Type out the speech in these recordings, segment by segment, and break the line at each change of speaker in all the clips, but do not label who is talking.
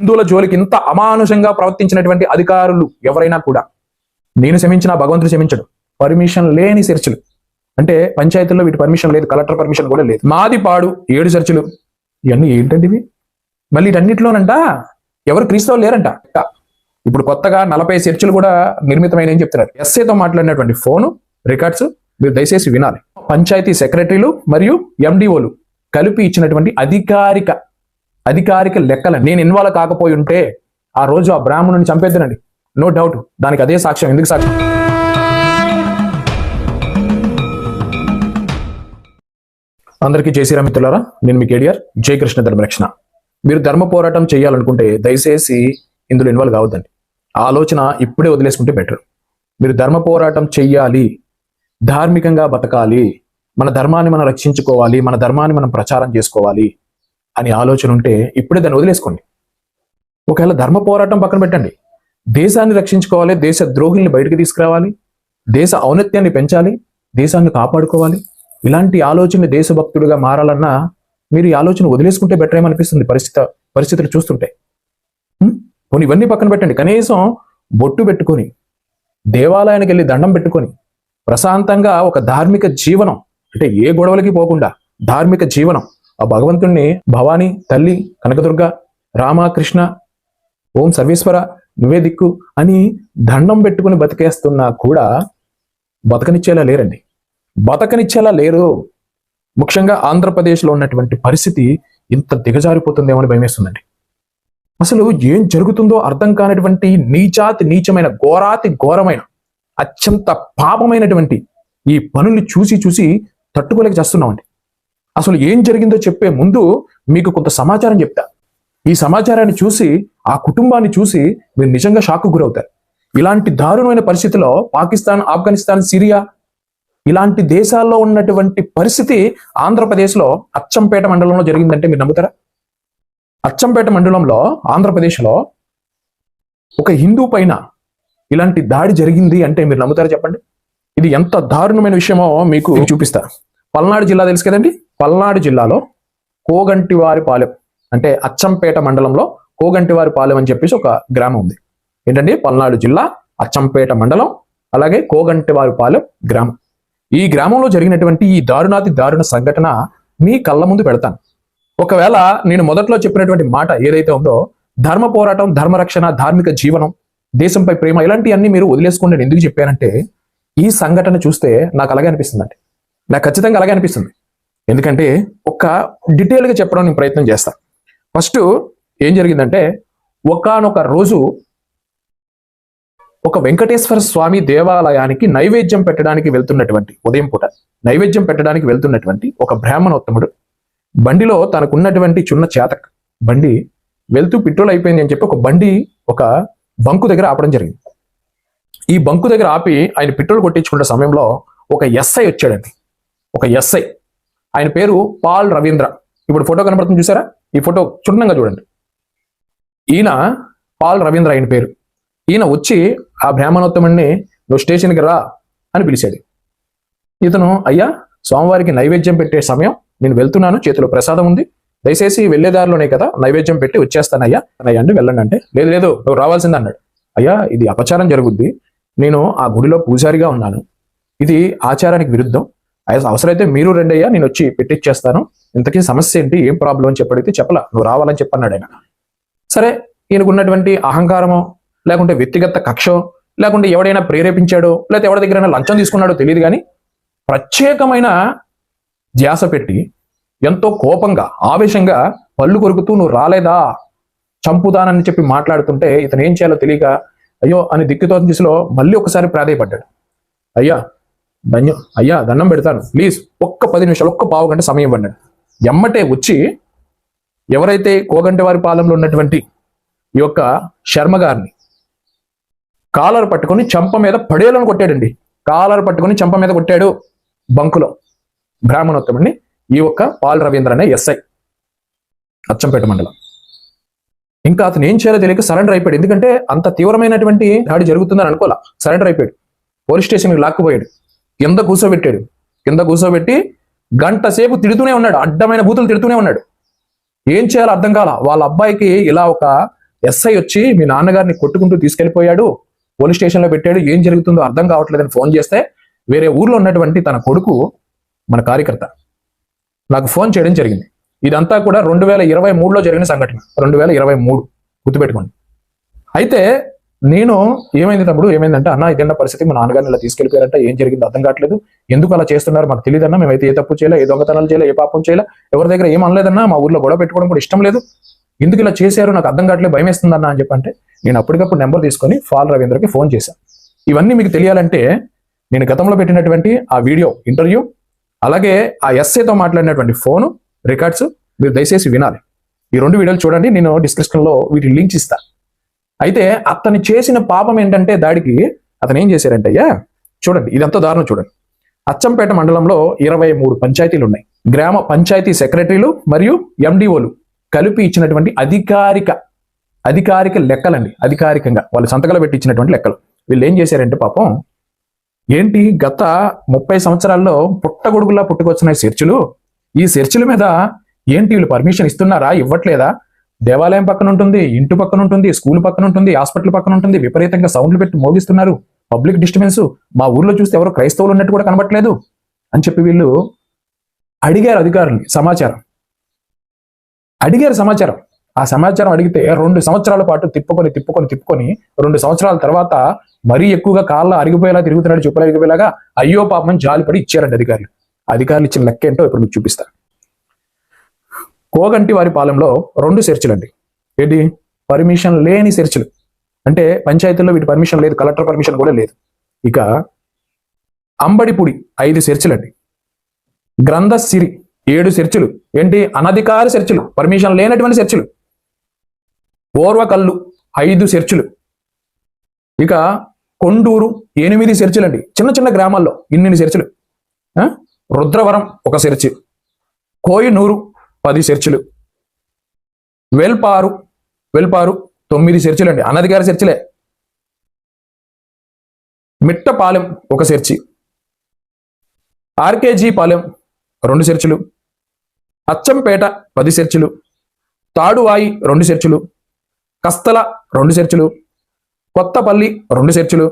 హిందువుల జోలికి ఇంత అమానుషంగా ప్రవర్తించినటువంటి అధికారులు ఎవరైనా కూడా నేను క్షమించిన భగవంతుడు క్షమించడు. పర్మిషన్ లేని చర్చలు. అంటే పంచాయతీల్లో వీటి పర్మిషన్ లేదు కలెక్టర్ పర్మిషన్ కూడా లేదు. మాది పాడు ఏడు చర్చలు. ఇవన్నీ ఏంటండి ఇవి? మళ్ళీ వీటన్నిటిలోనంట ఎవరు క్రీస్తవులు లేరంట. ఇప్పుడు కొత్తగా నలభై చర్చలు కూడా నిర్మితమైన చెప్తున్నారు. ఎస్ఏతో మాట్లాడినటువంటి ఫోను రికార్డ్స్ మీరు దయచేసి వినాలి. పంచాయతీ సెక్రటరీలు మరియు ఎండిఓలు కలిపి ఇచ్చినటువంటి అధికారిక అధికారిక లెక్కలు. నేను ఇన్వాల్వ్ కాకపోయి ఉంటే ఆ రోజు ఆ బ్రాహ్మణుని చంపేద్దనండి. నో డౌట్ దానికి అదే సాక్ష్యం. ఎందుకు సాక్ష్యం? అందరికీ జై శ్రీరామ్ మిత్రులారా నేను మీ కేడిఆర్. జై కృష్ణ ధర్మరక్షణ. మీరు ధర్మ పోరాటం చేయాలనుకుంటే దయచేసి ఇందులో ఇన్వాల్వ్ కావద్దండి. ఆలోచన ఇప్పుడే వదిలేసుకుంటే బెటర్. మీరు ధర్మ పోరాటం చెయ్యాలి. ధార్మికంగా బతకాలి. మన ధర్మాన్ని మనం రక్షించుకోవాలి. మన ధర్మాన్ని మనం ప్రచారం చేసుకోవాలి. అని ఆలోచన ఉంటే ఇప్పుడే దాన్ని వదిలేసుకోండి. ఒకవేళ ధర్మ పోరాటం పక్కన పెట్టండి. దేశాన్ని రక్షించుకోవాలి దేశ ద్రోహుల్ని బయటకు తీసుకురావాలి దేశ ఔన్నత్యాన్ని పెంచాలి దేశాన్ని కాపాడుకోవాలి. ఇలాంటి ఆలోచన దేశభక్తుడిగా మారాలన్నా మీరు ఈ ఆలోచన వదిలేసుకుంటే బెటర్ ఏమనిపిస్తుంది? పరిస్థితి పరిస్థితులు చూస్తుంటే. కొన్ని ఇవన్నీ పక్కన పెట్టండి. కనీసం బొట్టు పెట్టుకొని దేవాలయానికి వెళ్ళి దండం పెట్టుకొని ప్రశాంతంగా ఒక ధార్మిక జీవనం అంటే ఏ గొడవలకి పోకుండా ధార్మిక జీవనం ఆ భగవంతుణ్ణి భవాని తల్లి కనకదుర్గ రామకృష్ణ ఓం సర్వేశ్వర నువ్వే దిక్కు అని దండం పెట్టుకుని బతికేస్తున్నా కూడా బతకనిచ్చేలా లేరండి. బతకనిచ్చేలా లేరు. ముఖ్యంగా ఆంధ్రప్రదేశ్లో ఉన్నటువంటి పరిస్థితి ఇంత దిగజారిపోతుందేమో అని భయమేస్తుందండి. అసలు ఏం జరుగుతుందో అర్థం కానటువంటి నీచాతి నీచమైన ఘోరాతి ఘోరమైన అత్యంత పాపమైనటువంటి ఈ పనుల్ని చూసి చూసి తట్టుకోలేక చేస్తున్నామండి. అసలు ఏం జరిగిందో చెప్పే ముందు మీకు కొంత సమాచారం చెప్తా. ఈ సమాచారాన్ని చూసి ఆ కుటుంబాన్ని చూసి మీరు నిజంగా షాక్ గురవుతారు. ఇలాంటి దారుణమైన పరిస్థితిలో పాకిస్తాన్ ఆఫ్ఘనిస్తాన్ సిరియా ఇలాంటి దేశాల్లో ఉన్నటువంటి పరిస్థితి ఆంధ్రప్రదేశ్లో అచ్చంపేట మండలంలో జరిగిందంటే మీరు నమ్ముతారా? అచ్చంపేట మండలంలో ఆంధ్రప్రదేశ్లో ఒక హిందూ పైన ఇలాంటి దాడి జరిగింది అంటే మీరు నమ్ముతారా చెప్పండి? ఇది ఎంత దారుణమైన విషయమో మీకు చూపిస్తా. పల్నాడు జిల్లా తెలుసు కదండి? పల్నాడు జిల్లాలో కోగంటివారిపాలెం అంటే అచ్చంపేట మండలంలో కోగంటివారిపాలెం అని చెప్పేసి ఒక గ్రామం ఉంది. ఏంటండి? పల్నాడు జిల్లా అచ్చంపేట మండలం అలాగే కోగంటివారిపాలెం గ్రామం. ఈ గ్రామంలో జరిగినటువంటి ఈ దారుణాతి దారుణ సంఘటన మీ కళ్ళ ముందు పెడతాను. ఒకవేళ నేను మొదట్లో చెప్పినటువంటి మాట ఏదైతే ఉందో ధర్మ పోరాటం ధర్మరక్షణ ధార్మిక జీవనం దేశంపై ప్రేమ ఇలాంటివన్నీ మీరు వదిలేసుకోండి నేను ఎందుకు చెప్పానంటే ఈ సంఘటన చూస్తే నాకు అలాగే అనిపిస్తుందండి. నాకు ఖచ్చితంగా అలాగే అనిపిస్తుంది. ఎందుకంటే ఒక డీటెయిల్గా చెప్పడం నేను ప్రయత్నం చేస్తా. ఫస్ట్ ఏం జరిగిందంటే ఒకానొక రోజు ఒక వెంకటేశ్వర స్వామి దేవాలయానికి నైవేద్యం పెట్టడానికి వెళ్తున్నటువంటి ఉదయం పూట నైవేద్యం పెట్టడానికి వెళ్తున్నటువంటి ఒక బ్రాహ్మణోత్తముడు బండిలో తనకున్నటువంటి చిన్న చేతక్ బండి వెళ్తూ పెట్రోల్ అయిపోయింది అని చెప్పి ఒక బండి ఒక బంకు దగ్గర ఆపడం జరిగింది. ఈ బంకు దగ్గర ఆపి ఆయన పెట్రోల్ కొట్టించుకున్న సమయంలో ఒక ఎస్ఐ వచ్చాడండి. ఒక ఎస్ఐ ఆయన పేరు పాల్ రవీంద్ర. ఇప్పుడు ఫోటో కనబడుతుంది చూసారా? ఈ ఫోటో క్షుణ్ణంగా చూడండి. ఈయన పాల్ రవీంద్ర ఆయన పేరు. ఈయన వచ్చి ఆ బ్రాహ్మణోత్తముడిని నువ్వు స్టేషన్కి రా అని పిలిచాడు. ఇతను అయ్యా స్వామివారికి నైవేద్యం పెట్టే సమయం నేను వెళ్తున్నాను చేతిలో ప్రసాదం ఉంది. దయచేసి వెళ్ళేదారిలోనే కదా నైవేద్యం పెట్టి వచ్చేస్తాను అయ్యా అంటే వెళ్ళండి అంటే లేదు లేదు నువ్వు రావాల్సింది అన్నాడు. అయ్యా ఇది అపచారం జరుగుద్ది. నేను ఆ గుడిలో పూజారిగా ఉన్నాను. ఇది ఆచారానికి విరుద్ధం. అవసరమైతే మీరు రెండయ్యా నేను వచ్చి పెట్టిచ్చేస్తాను. ఇంతకీ సమస్య ఏంటి? ఏం ప్రాబ్లం అని చెప్పడితే చెప్పలా నువ్వు రావాలని చెప్పన్నాడు ఆయన. సరే ఈయనకు ఉన్నటువంటి అహంకారమో లేకుంటే వ్యక్తిగత కక్షో లేకుంటే ఎవడైనా ప్రేరేపించాడో లేకపోతే ఎవరి దగ్గరైనా లంచం తీసుకున్నాడో తెలియదు కానీ ప్రత్యేకమైన ధ్యాస పెట్టి ఎంతో కోపంగా ఆవేశంగా పళ్ళు కొరుకుతూ నువ్వు రాలేదా? చంపుతానని చెప్పి మాట్లాడుతుంటే ఇతను ఏం చేయాలో తెలియక అయ్యో అని దిక్కుతో దిశలో మళ్ళీ ఒకసారి ప్రాధాయపడ్డాడు. అయ్యా ధన్యం అయ్యా దండం పెడతాను. ప్లీజ్ ఒక్క పది నిమిషాలు ఒక్క పావు గంట సమయం ఇవ్వండి. ఎమ్మటే వచ్చి ఎవరైతే కోగంటివారి పాలెంలో ఉన్నటువంటి ఈ యొక్క శర్మ గారిని కాలర్ పట్టుకొని చంప మీద పడేలను కొట్టాడండి. కాలర్ పట్టుకొని చంప మీద కొట్టాడు బంకులో బ్రాహ్మణోత్తముడిని ఈ యొక్క పాల్ రవీంద్ర అనే ఎస్ఐ అచ్చంపేట మండలం. ఇంకా అతను ఏం చేయాలో తెలియక సరెండర్ అయిపోయాడు. ఎందుకంటే అంత తీవ్రమైనటువంటి దాడి జరుగుతుందని అనుకోలే సరెండర్ అయిపోయాడు. పోలీస్ స్టేషన్కి లాక్కుపోయాడు. కింద కూర్చోబెట్టాడు. కింద కూర్చోబెట్టి గంట సేపు తిడుతూనే ఉన్నాడు. అడ్డమైన బూతులు తిడుతూనే ఉన్నాడు. ఏం చేయాలో అర్థం కాల. వాళ్ళ అబ్బాయికి ఇలా ఒక ఎస్ఐ వచ్చి మీ నాన్నగారిని కొట్టుకుంటూ తీసుకెళ్ళిపోయాడు పోలీస్ స్టేషన్లో పెట్టాడు. ఏం జరుగుతుందో అర్థం కావట్లేదని ఫోన్ చేస్తే వేరే ఊర్లో ఉన్నటువంటి తన కొడుకు మన కార్యకర్త నాకు ఫోన్ చేయడం జరిగింది. ఇదంతా కూడా రెండు వేల ఇరవై మూడులో జరిగిన సంఘటన. రెండు వేల ఇరవై మూడు గుర్తుపెట్టుకోండి. అయితే నేను ఏమైంది తమ్ముడు ఏమైందంటే అన్న ఇదన్న పరిస్థితి? మా నాన్నగారిని ఇలా తీసుకెళ్ళిపోయారంట ఏం జరిగింది అర్థం కావట్లేదు. ఎందుకు అలా చేస్తున్నారు? మాకు తెలియదన్నా మేమైతే ఏ తప్పు చేయలే ఏ దొంగతనాలు చేయలే ఏ పాపం చేయలే ఎవరి దగ్గర ఏం అనలేదన్నా మా ఊర్లో గొడవ పెట్టుకోవడం కూడా ఇష్టం లేదు. ఎందుకు ఇలా చేశారు? నాకు అర్థం కావట్లేదు భయం వేస్తుందన్నా అని చెప్పంటే నేను అప్పటికప్పుడు నెంబర్ తీసుకొని ఫాల్ రవీంద్రకి ఫోన్ చేశాను ఇవన్నీ మీకు తెలియాలంటే నేను గతంలో పెట్టినటువంటి ఆ వీడియో ఇంటర్వ్యూ అలాగే ఆ ఎస్ఏతో మాట్లాడినటువంటి ఫోను రికార్డ్స్ మీరు దయచేసి వినాలి. ఈ రెండు వీడియోలు చూడండి నేను డిస్క్రిప్షన్లో వీటి లింక్స్ ఇస్తా. అయితే అతను చేసిన పాపం ఏంటంటే దాడికి అతను ఏం చేశారంటే అయ్యా చూడండి ఇదంతా దారుణం చూడండి. అచ్చంపేట మండలంలో ఇరవై మూడు పంచాయతీలు ఉన్నాయి. గ్రామ పంచాయతీ సెక్రటరీలు మరియు ఎండిఓలు కలిపి ఇచ్చినటువంటి అధికారిక అధికారిక లెక్కలండి. అధికారికంగా వాళ్ళు సంతకాలు పెట్టి ఇచ్చినటువంటి లెక్కలు. వీళ్ళు ఏం చేశారంటే పాపం ఏంటి గత ముప్పై సంవత్సరాల్లో పుట్టగొడుగులా పుట్టుకొచ్చిన ఈ సెర్చులు ఈ సెర్చుల మీద ఏంటి వీళ్ళు పర్మిషన్ ఇస్తున్నారా ఇవ్వట్లేదా? దేవాలయం పక్కన ఉంటుంది ఇంటి పక్కన ఉంటుంది స్కూల్ పక్కన ఉంటుంది హాస్పిటల్ పక్కన ఉంటుంది విపరీతంగా సౌండ్లు పెట్టి మోగిస్తున్నారు. పబ్లిక్ డిస్టర్బెన్స్ మా ఊర్లో చూస్తే ఎవరు క్రైస్తవులు ఉన్నట్టు కూడా కనబట్లేదు అని చెప్పి వీళ్ళు అడిగారు అధికారులు సమాచారం. అడిగారు సమాచారం. ఆ సమాచారం అడిగితే రెండు సంవత్సరాల పాటు తిప్పుకొని తిప్పుకొని తిప్పుకొని రెండు సంవత్సరాల తర్వాత మరీ ఎక్కువగా కాళ్ళ అరిగిపోయేలా తిరుగుతున్నాడు చెప్పులు అరిగిపోయేలాగా అయ్యో పాపం జాలిపడి ఇచ్చారండి అధికారులు. అధికారులు ఇచ్చిన లెక్క ఏంటో ఇప్పుడు మీకు చూపిస్తాను కోగంటి వారి పాలెంలో రెండు చర్చిలు అండి ఏంటి? పర్మిషన్ లేని చర్చిలు అంటే పంచాయతీల్లో వీటి పర్మిషన్ లేదు కలెక్టర్ పర్మిషన్ కూడా లేదు. ఇక అంబడిపుడి ఐదు చర్చిలు గ్రంథ సిరి ఏడు చర్చిలు ఏంటి? అనధికార చర్చిలు పర్మిషన్ లేనటువంటి చర్చిలు ఓర్వకల్లు ఐదు చర్చిలు ఇక కొండూరు ఎనిమిది సెర్చులండి. చిన్న చిన్న గ్రామాల్లో ఇన్నిన్ని సెర్చులు. ఆ? రుద్రవరం ఒక చర్చి కోయినూరు పది సెర్చులు వెల్పారు వెల్పారు తొమ్మిది సెర్చులండి అనధికార సెర్చులే మిట్టపాలెం ఒక చర్చి. ఆర్కేజీ పాలెం రెండు సెర్చులు అచ్చంపేట పది సెర్చులు తాడువాయి రెండు సెర్చులు కస్తల రెండు సెర్చులు కొత్తపల్లి రెండు సెర్చులు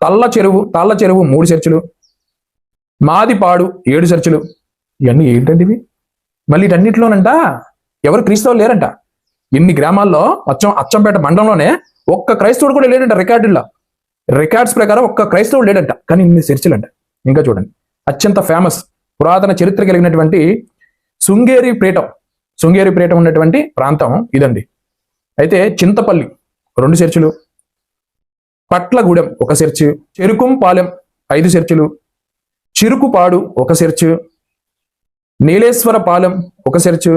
తల్ల చెరువు తాళ్ళ చెరువు మూడు సెర్చులు మాదిపాడు ఏడు సెర్చులు ఇవన్నీ ఏంటండి ఇవి? మళ్ళీ వీటన్నిటిలోనంట ఎవరు క్రీస్తువులు లేరంట. ఇన్ని గ్రామాల్లో అచ్చం అచ్చంపేట మండలంలోనే ఒక్క క్రైస్తవుడు కూడా లేడంట రికార్డుల్లో. రికార్డ్స్ ప్రకారం ఒక్క క్రైస్తవుడు లేడంట. కానీ ఇన్ని సెర్చులంట ఇంకా చూడండి. అత్యంత ఫేమస్ పురాతన చరిత్ర కలిగినటువంటి శృంగేరి ప్రేటం శృంగేరి ప్రేటం ఉన్నటువంటి ప్రాంతం ఇదండి. అయితే చింతపల్లి రెండు చర్చిలు పట్లగూడెం ఒక చర్చి చెరుకుంపాలెం ఐదు చర్చిలు చిరుకుపాడు ఒక నీలేశ్వర నీలేశ్వరపాలెం ఒక చర్చు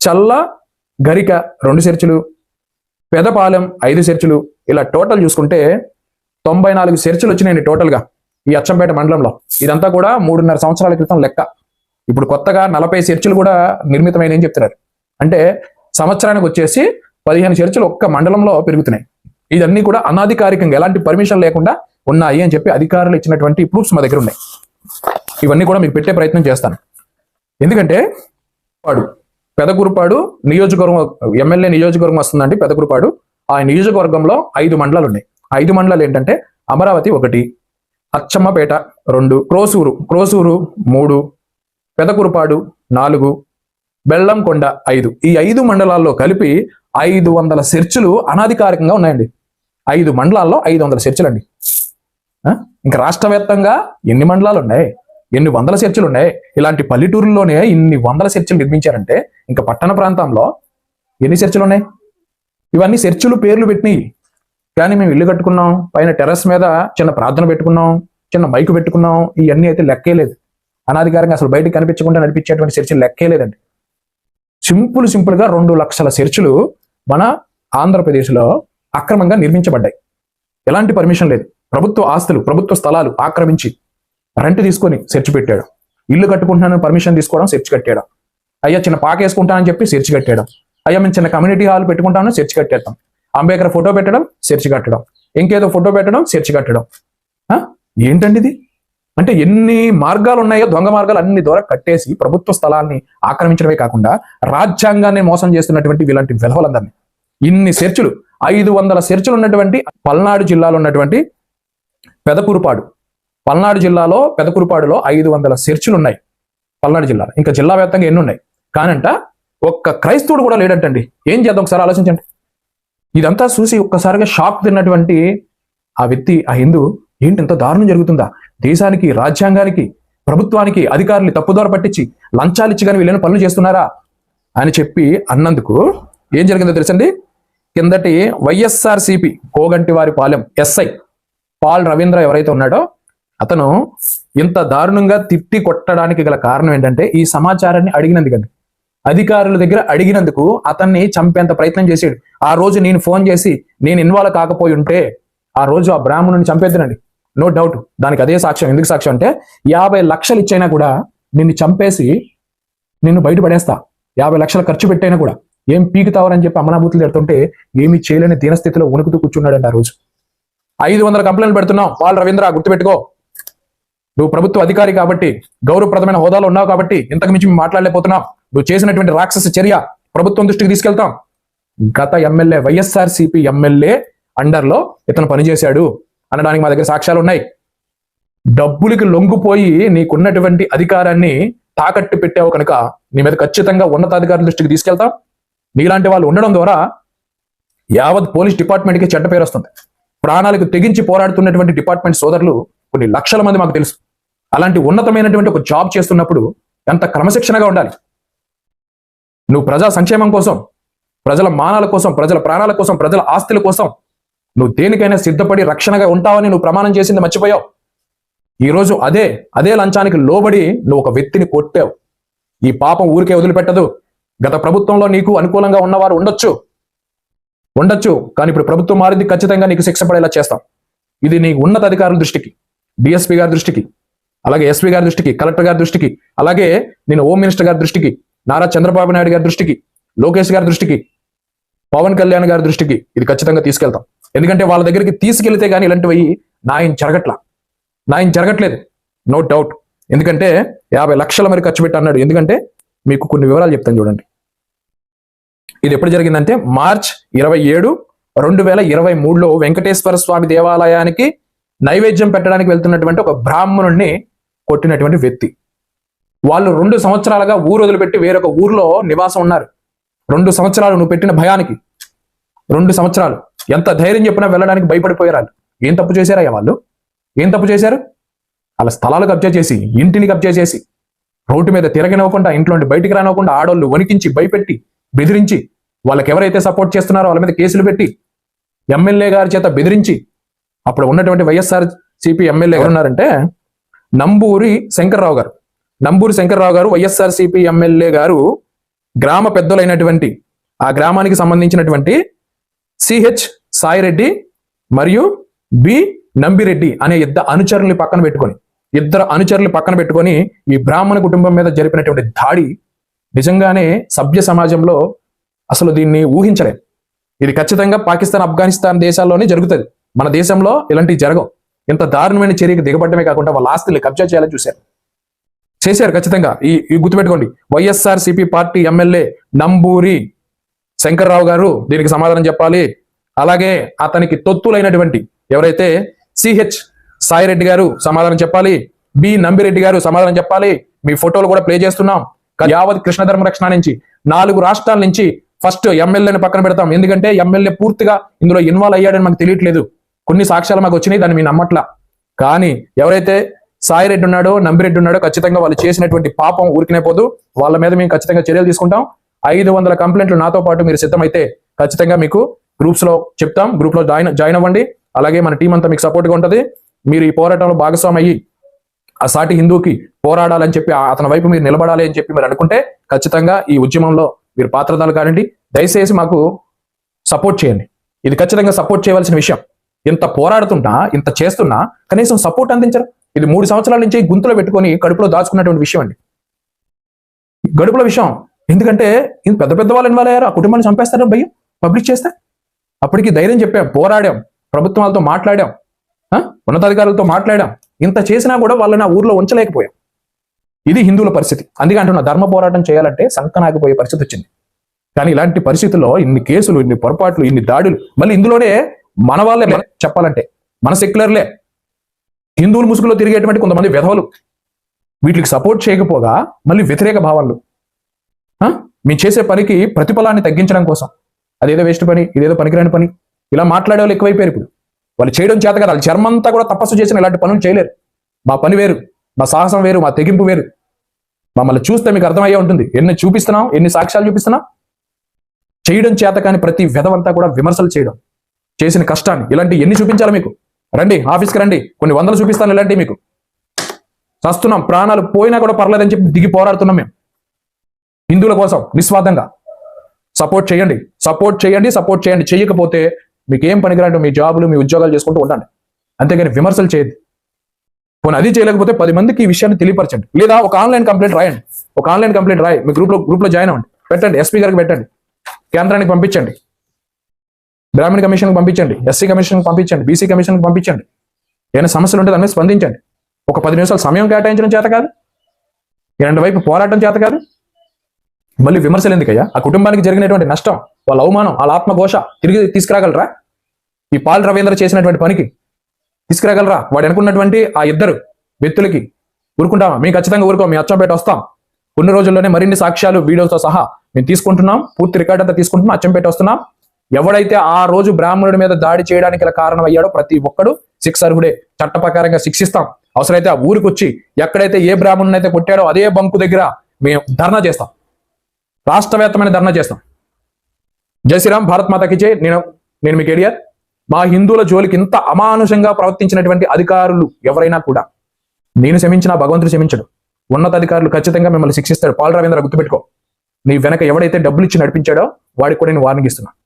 చల్ల గరిక రెండు సెర్చులు పెదపాలెం ఐదు సెర్చులు. ఇలా టోటల్ చూసుకుంటే తొంభై నాలుగు సెర్చులు వచ్చినాయండి టోటల్గా ఈ అచ్చంపేట మండలంలో. ఇదంతా కూడా మూడున్నర సంవత్సరాల క్రితం లెక్క. ఇప్పుడు కొత్తగా నలభై చర్చలు కూడా నిర్మితమైనని చెప్తున్నారు. అంటే సంవత్సరానికి వచ్చేసి పదిహేను చర్చలు ఒక్క మండలంలో పెరుగుతున్నాయి. ఇదన్నీ కూడా అనాధికారికంగా ఎలాంటి పర్మిషన్ లేకుండా ఉన్నాయి అని చెప్పి అధికారులు ఇచ్చినటువంటి ప్రూఫ్స్ మా దగ్గర ఉన్నాయి. ఇవన్నీ కూడా మీకు పెట్టే ప్రయత్నం చేస్తాను. ఎందుకంటే వాడు పెదకురుపాడు నియోజకవర్గం ఎమ్మెల్యే నియోజకవర్గం వస్తుందండి పెదకురుపాడు ఆ నియోజకవర్గంలో ఐదు మండలాలు ఉన్నాయి ఐదు మండలాలు ఏంటంటే అమరావతి ఒకటి అచ్చమ్మపేట రెండు క్రోసూరు క్రోసూరు మూడు పెదకురుపాడు నాలుగు బెల్లంకొండ ఐదు. ఈ ఐదు మండలాల్లో కలిపి ఐదు వందల చర్చలు అనాధికారికంగా ఉన్నాయండి. ఐదు మండలాల్లో ఐదు వందల చర్చలు అండి ఇంకా రాష్ట్ర వ్యాప్తంగా ఎన్ని మండలాలు ఉన్నాయి ఎన్ని వందల చర్చలు ఉన్నాయి? ఇలాంటి పల్లెటూరుల్లోనే ఇన్ని వందల చర్చలు నిర్మించారంటే ఇంకా పట్టణ ప్రాంతంలో ఎన్ని చర్చలు ఉన్నాయి? ఇవన్నీ చర్చలు పేర్లు పెట్టినాయి. కానీ మేము ఇల్లు కట్టుకున్నాం పైన టెర్రస్ మీద చిన్న ప్రార్థన పెట్టుకున్నాం చిన్న మైకు పెట్టుకున్నాం ఇవన్నీ అయితే లెక్కే లేదు. అనాధికారంగా అసలు బయటకు కనిపించకుండా నడిపించేటువంటి చర్చలు లెక్కే లేదండి. సింపుల్ సింపుల్గా రెండు లక్షల చర్చలు మన ఆంధ్రప్రదేశ్లో అక్రమంగా నిర్మించబడ్డాయి. ఎలాంటి పర్మిషన్ లేదు. ప్రభుత్వ ఆస్తులు ప్రభుత్వ స్థలాలు ఆక్రమించి రెంట్ తీసుకొని సెర్చ్ పెట్టాడు. ఇల్లు కట్టుకుంటున్నాను పర్మిషన్ తీసుకోవడం సెర్చ్ కట్టాడు అయ్యా చిన్న పాక వేసుకుంటానని చెప్పి సెర్చ్ కట్టాడు అయ్యా మేము చిన్న కమ్యూనిటీ హాల్ పెట్టుకుంటామని సెర్చ్ కట్టేద్దాం అంబేద్కర్ ఫోటో పెట్టడం సెర్చ్ కట్టడం. ఇంకేదో ఫోటో పెట్టడం సెర్చ్ కట్టడం. ఆ? ఏంటండి ఇది? అంటే ఎన్ని మార్గాలు ఉన్నాయో దొంగ మార్గాలు అన్ని ద్వారా కట్టేసి ప్రభుత్వ స్థలాన్ని ఆక్రమించడమే కాకుండా రాజ్యాంగాన్ని మోసం చేస్తున్నటువంటి ఇలాంటి విధవలందరినీ ఇన్ని చర్చలు ఐదు వందల చర్చలు ఉన్నటువంటి పల్నాడు జిల్లాలో ఉన్నటువంటి పెదపురుపాడు పల్నాడు జిల్లాలో పెదకురుపాడులో ఐదు వందల చర్చిలు ఉన్నాయి పల్నాడు జిల్లాలో. ఇంకా జిల్లా వ్యాప్తంగా ఎన్ని ఉన్నాయి కానంట ఒక్క క్రైస్తవుడు కూడా లేడంటండి. ఏం చేద్దాం ఒకసారి ఆలోచించండి. ఇదంతా చూసి ఒక్కసారిగా షాక్ తిన్నటువంటి ఆ వ్యక్తి ఆ హిందూ ఏంటి ఇంత దారుణం జరుగుతుందా? దేశానికి రాజ్యాంగానికి ప్రభుత్వానికి అధికారులు తప్పుదోర పట్టించి లంచాలిచ్చి కానీ వీళ్ళని పనులు చేస్తున్నారా? అని చెప్పి అన్నందుకు ఏం జరిగిందో తెలుసండి? కిందటి వైఎస్ఆర్ సిపి కోగంటి వారి పాలెం ఎస్ఐ పాల్ రవీంద్ర ఎవరైతే ఉన్నాడో అతను ఇంత దారుణంగా తిట్టి కొట్టడానికి గల కారణం ఏంటంటే ఈ సమాచారాన్ని అడిగినందుకండి అధికారుల దగ్గర అడిగినందుకు అతన్ని చంపేంత ప్రయత్నం చేశాడు. ఆ రోజు నేను ఫోన్ చేసి నేను ఇన్వాల్వ్ కాకపోయి ఉంటే ఆ రోజు ఆ బ్రాహ్మణుని చంపేద్దనండి నో డౌట్. దానికి అదే సాక్ష్యం. ఎందుకు సాక్ష్యం అంటే యాభై లక్షలు ఇచ్చైనా కూడా నిన్ను చంపేసి నిన్ను బయటపడేస్తా. యాభై లక్షలు ఖర్చు పెట్టైనా కూడా. ఏం పీకుతావరని చెప్పి అమనాభూతులు పెడుతుంటే ఏమీ చేయలేని దీనస్థితిలో వణుకుతూ కూర్చున్నాడండి ఆ రోజు. ఐదు వందల కంప్లైంట్లు పెడుతున్నాం. వాళ్ళు రవీంద్ర గుర్తుపెట్టుకో. నువ్వు ప్రభుత్వ అధికారి కాబట్టి గౌరవప్రదమైన హోదాలో ఉన్నావు కాబట్టి ఇంతకు మించి మేము నువ్వు చేసినటువంటి రాక్షస చర్య ప్రభుత్వం దృష్టికి తీసుకెళ్తాం. గత ఎమ్మెల్యే వైఎస్ఆర్ సిపి ఎమ్మెల్యే అండర్లో ఇతను పనిచేశాడు. అనడానికి మా దగ్గర సాక్ష్యాలు ఉన్నాయి. డబ్బులకి లొంగిపోయి నీకున్నటువంటి అధికారాన్ని తాకట్టు పెట్టావు కనుక నీ మీద ఖచ్చితంగా ఉన్నతాధికారుల దృష్టికి తీసుకెళ్తాం. నీలాంటి వాళ్ళు ఉండడం ద్వారా యావత్ పోలీస్ డిపార్ట్మెంట్కి చెడ్డ పేరు వస్తుంది. ప్రాణాలకు తెగించి పోరాడుతున్నటువంటి డిపార్ట్మెంట్ సోదరులు కొన్ని లక్షల మంది మాకు తెలుసు. అలాంటి ఉన్నతమైనటువంటి ఒక జాబ్ చేస్తున్నప్పుడు ఎంత క్రమశిక్షణగా ఉండాలి? నువ్వు ప్రజా సంక్షేమం కోసం ప్రజల మానాల కోసం ప్రజల ప్రాణాల కోసం ప్రజల ఆస్తుల కోసం నువ్వు దేనికైనా సిద్ధపడి రక్షణగా ఉంటావని నువ్వు ప్రమాణం చేసింది మర్చిపోయావు. ఈరోజు అదే అదే లంచానికి లోబడి నువ్వు ఒక వ్యక్తిని కొట్టావు. ఈ పాపం ఊరికే వదిలిపెట్టదు. గత ప్రభుత్వంలో నీకు అనుకూలంగా ఉన్నవారు ఉండొచ్చు. ఉండొచ్చు కానీ ఇప్పుడు ప్రభుత్వం మారింది ఖచ్చితంగా నీకు శిక్ష పడేలా చేస్తాం. ఇది నీ ఉన్నత అధికారుల దృష్టికి డిఎస్పీ గారి దృష్టికి అలాగే ఎస్పీ గారి దృష్టికి కలెక్టర్ గారి దృష్టికి అలాగే నేను హోమ్ మినిస్టర్ గారి దృష్టికి నారా చంద్రబాబు నాయుడు గారి దృష్టికి లోకేష్ గారి దృష్టికి పవన్ కళ్యాణ్ గారి దృష్టికి ఇది ఖచ్చితంగా తీసుకెళ్తాం. ఎందుకంటే వాళ్ళ దగ్గరికి తీసుకెళ్తే కానీ ఇలాంటివి నాయన జరగట్ల. నాయన జరగట్లేదు. నో డౌట్ ఎందుకంటే యాభై లక్షల మరి ఖర్చు పెట్టి అన్నాడు. ఎందుకంటే మీకు కొన్ని వివరాలు చెప్తాను చూడండి. ఇది ఎప్పుడు జరిగిందంటే మార్చ్ ఇరవై ఏడు రెండు వేల ఇరవై మూడులో వెంకటేశ్వర స్వామి దేవాలయానికి నైవేద్యం పెట్టడానికి వెళ్తున్నటువంటి ఒక బ్రాహ్మణుడిని కొట్టినటువంటి వ్యక్తి. వాళ్ళు రెండు సంవత్సరాలుగా ఊరు వదిలిపెట్టి వేరొక ఊర్లో నివాసం ఉన్నారు. రెండు సంవత్సరాలు నువ్వు పెట్టిన భయానికి. రెండు సంవత్సరాలు. ఎంత ధైర్యం చెప్పినా వెళ్ళడానికి భయపడిపోయారు వాళ్ళు. ఏం తప్పు చేశారయ్యా వాళ్ళు? ఏం తప్పు చేశారు? వాళ్ళ స్థలాలు కబ్జా చేసి ఇంటిని కబ్జా చేసి రోడ్డు మీద తిరగనివ్వకుండా ఇంట్లో బయటికి రానివ్వకుండా ఆడోళ్ళు వణికించి భయపెట్టి బెదిరించి వాళ్ళకి ఎవరైతే సపోర్ట్ చేస్తున్నారో వాళ్ళ మీద కేసులు పెట్టి ఎమ్మెల్యే గారి చేత బెదిరించి అప్పుడు ఉన్నటువంటి వైఎస్ఆర్ సిపి ఎమ్మెల్యే ఎవరున్నారంటే నంబూరి శంకర్రావు గారు. నంబూరి శంకర్రావు గారు వైఎస్ఆర్సీపీ ఎమ్మెల్యే గారు గ్రామ పెద్దలైనటువంటి ఆ గ్రామానికి సంబంధించినటువంటి సిహెచ్ సాయిరెడ్డి మరియు బి నంబిరెడ్డి అనే ఇద్దరు అనుచరుల్ని పక్కన పెట్టుకొని ఇద్దరు అనుచరులు పక్కన పెట్టుకొని ఈ బ్రాహ్మణ కుటుంబం మీద జరిపినటువంటి దాడి నిజంగానే సభ్య సమాజంలో అసలు దీన్ని ఊహించలేం. ఇది ఖచ్చితంగా పాకిస్తాన్ ఆఫ్ఘనిస్తాన్ దేశాల్లోనే జరుగుతుంది. మన దేశంలో ఇలాంటివి జరగవు. ఇంత దారుణమైన చర్యకు దిగబడమే కాకుండా వాళ్ళ ఆస్తుల్ని కబ్జా చేయాలని చూశారు. చేశారు ఖచ్చితంగా. ఈ గుర్తుపెట్టుకోండి YSR CP party MLA Namburi Shankarrao గారు దీనికి సమాధానం చెప్పాలి. అలాగే అతనికి తొత్తులైనటువంటి ఎవరైతే సిహెచ్ సాయిరెడ్డి గారు సమాధానం చెప్పాలి. బి నంబిరెడ్డి గారు సమాధానం చెప్పాలి. మీ ఫోటోలు కూడా ప్లే చేస్తున్నాం. యావత్ కృష్ణధర్మ రక్షణ నుంచి నాలుగు రాష్ట్రాల నుంచి ఫస్ట్ ఎమ్మెల్యేని పక్కన పెడతాం. ఎందుకంటే ఎమ్మెల్యే పూర్తిగా ఇందులో ఇన్వాల్వ్ అయ్యాడని మనకు తెలియట్లేదు. కొన్ని సాక్ష్యాలు మాకు వచ్చినాయి దాన్ని మీ నమ్మట్లా. కానీ ఎవరైతే సాయిరెడ్డి ఉన్నాడో నంబిరెడ్డి ఉన్నాడో ఖచ్చితంగా వాళ్ళు చేసినటువంటి పాపం ఊరికినే పోదు. వాళ్ళ మీద మేము ఖచ్చితంగా చర్యలు తీసుకుంటాం. ఐదు వందల కంప్లైంట్లు నాతో పాటు మీరు సిద్ధమైతే ఖచ్చితంగా మీకు గ్రూప్స్లో చెప్తాం. గ్రూప్లో జాయిన్ జాయిన్ అవ్వండి. అలాగే మన టీం అంతా మీకు సపోర్ట్గా ఉంటుంది. మీరు ఈ పోరాటంలో భాగస్వామి అయ్యి ఆ సాటి హిందూకి పోరాడాలని చెప్పి ఆ- అతని వైపు మీరు నిలబడాలి అని చెప్పి మీరు అనుకుంటే ఖచ్చితంగా ఈ ఉద్యమంలో మీరు పాత్రదాలు కానివ్వండి. దయచేసి మాకు సపోర్ట్ చేయండి. ఇది ఖచ్చితంగా సపోర్ట్ చేయవలసిన విషయం. ఇంత పోరాడుతున్నా ఇంత చేస్తున్నా కనీసం సపోర్ట్ అందించరు. ఇది మూడు సంవత్సరాల నుంచి గుంతులో పెట్టుకొని కడుపులో దాచుకున్నటువంటి విషయం అండి. గడుపుల విషయం. ఎందుకంటే ఇంత పెద్ద పెద్ద వాళ్ళు ఇన్వాల్వ్ అయ్యారు ఆ కుటుంబాన్ని చంపేస్తారని భయం పబ్లిక్ చేస్తే? అప్పటికి ధైర్యం చెప్పాం పోరాడాం ప్రభుత్వాలతో మాట్లాడాం ఆ? ఉన్నతాధికారులతో మాట్లాడాం. ఇంత చేసినా కూడా వాళ్ళని ఆ ఊర్లో ఉంచలేకపోయాం. ఇది హిందువుల పరిస్థితి. అందుకే అంటున్నా ధర్మ పోరాటం చేయాలంటే సంకనాగిపోయే పరిస్థితి వచ్చింది. కానీ ఇలాంటి పరిస్థితుల్లో ఇన్ని కేసులు ఇన్ని పొరపాట్లు ఇన్ని దాడులు మళ్ళీ ఇందులోనే మన వాళ్ళే చెప్పాలంటే మన సెక్యులర్లే. హిందువులు ముసుగులో తిరిగేటువంటి కొంతమంది విధవలు. వీటికి సపోర్ట్ చేయకపోగా మళ్ళీ వ్యతిరేక భావాలు. ఆ? మేము చేసే పనికి ప్రతిఫలాన్ని తగ్గించడం కోసం. అదేదో వేస్ట్ పని ఇదేదో పనికిరాని పని. ఇలా మాట్లాడే వాళ్ళు ఎక్కువైపోయారు ఇప్పుడు. వాళ్ళు చేయడం చేత కదా వాళ్ళ చర్మంతా కూడా తపస్సు చేసిన ఇలాంటి పనులు చేయలేరు. మా పని వేరు మా సాహసం వేరు మా తెగింపు వేరు. మమ్మల్ని చూస్తే మీకు అర్థమయ్యే ఉంటుంది. ఎన్ని చూపిస్తున్నాం ఎన్ని సాక్ష్యాలు చూపిస్తున్నాం? చేయడం చేత కాని ప్రతి విధవంతా కూడా విమర్శలు చేయడం. చేసిన కష్టాన్ని ఇలాంటి ఎన్ని చూపించాలి మీకు? రండి ఆఫీస్కి రండి. కొన్ని వందలు చూపిస్తాను ఇలాంటివి మీకు. చస్తున్నాం ప్రాణాలు పోయినా కూడా పర్లేదని చెప్పి దిగి పోరాడుతున్నాం మేము. హిందువుల కోసం నిస్వార్థంగా. సపోర్ట్ చేయండి. సపోర్ట్ చేయండి సపోర్ట్ చేయండి. చేయకపోతే మీకు ఏం పనికిరాంటో మీ జాబులు మీ ఉద్యోగాలు చేసుకుంటూ ఉండండి. అంతేగాని విమర్శలు చేయద్దు. పోనీ అది చేయలేకపోతే పది మందికి ఈ విషయాన్ని తెలియపరచండి. లేదా ఒక ఆన్లైన్ కంప్లైంట్ రాయండి. ఒక ఆన్లైన్ కంప్లైంట్ రాయి. మీ గ్రూప్లో గ్రూప్లో జాయిన్ అవ్వండి. పెట్టండి. ఎస్పీ గారికి పెట్టండి. కేంద్రానికి పంపించండి. బ్రాహ్మణ కమిషన్కి పంపించండి ఎస్సీ కమిషన్కి పంపించండి బీసీ కమిషన్కి పంపించండి. ఏమైనా సమస్యలు ఉంటే దాని స్పందించండి. ఒక పది నిమిషాలు సమయం కేటాయించడం చేత కాదు. రెండు వైపు పోరాటం చేత కాదు. మళ్ళీ విమర్శలు ఎందుకయ్యా? ఆ కుటుంబానికి జరిగినటువంటి నష్టం వాళ్ళ అవమానం వాళ్ళ ఆత్మఘోష తిరిగి తీసుకురాగలరా? ఈ పాల్ రవీంద్ర చేసినటువంటి పనికి తీసుకురాగలరా? వాడు అనుకున్నటువంటి ఆ ఇద్దరు వ్యక్తులకి ఊరుకుంటామా? మేము ఖచ్చితంగా ఊరుకో మీ అచ్చంపేట వస్తాం. కొన్ని రోజుల్లోనే మరిన్ని సాక్ష్యాలు వీడియోతో సహా మేము తీసుకుంటున్నాం పూర్తి రికార్డ్ అంతా తీసుకుంటున్నాం అచ్చంపేట వస్తున్నాం. ఎవడైతే ఆ రోజు బ్రాహ్మణుడి మీద దాడి చేయడానికి గల కారణం అయ్యాడో ప్రతి ఒక్కడు శిక్ష అర్హుడే చట్ట ప్రకారంగా శిక్షిస్తాం. అవసరమైతే ఆ ఊరికి వచ్చి ఎక్కడైతే ఏ బ్రాహ్మణుని అయితే కొట్టాడో అదే బంకు దగ్గర మేము ధర్నా చేస్తాం. రాష్ట్రవ్యాప్తమైన ధర్నా చేస్తాం. జై శ్రీరామ్ భారత్ మాతకి చే నేను నేను మీకు ఎడియర్. మా హిందువుల జోలికి ఇంత అమానుషంగా ప్రవర్తించినటువంటి అధికారులు ఎవరైనా కూడా నేను క్షమించినా భగవంతుడు క్షమించడు. ఉన్నతాధికారులు ఖచ్చితంగా మిమ్మల్ని శిక్షిస్తాడు. పాల్ రవీంద్ర గుర్తుపెట్టుకో. నీ వెనక ఎవడైతే డబ్బులు ఇచ్చి నడిపించాడో వాడికి కూడా నేను వార్నింగ్ ఇస్తున్నా.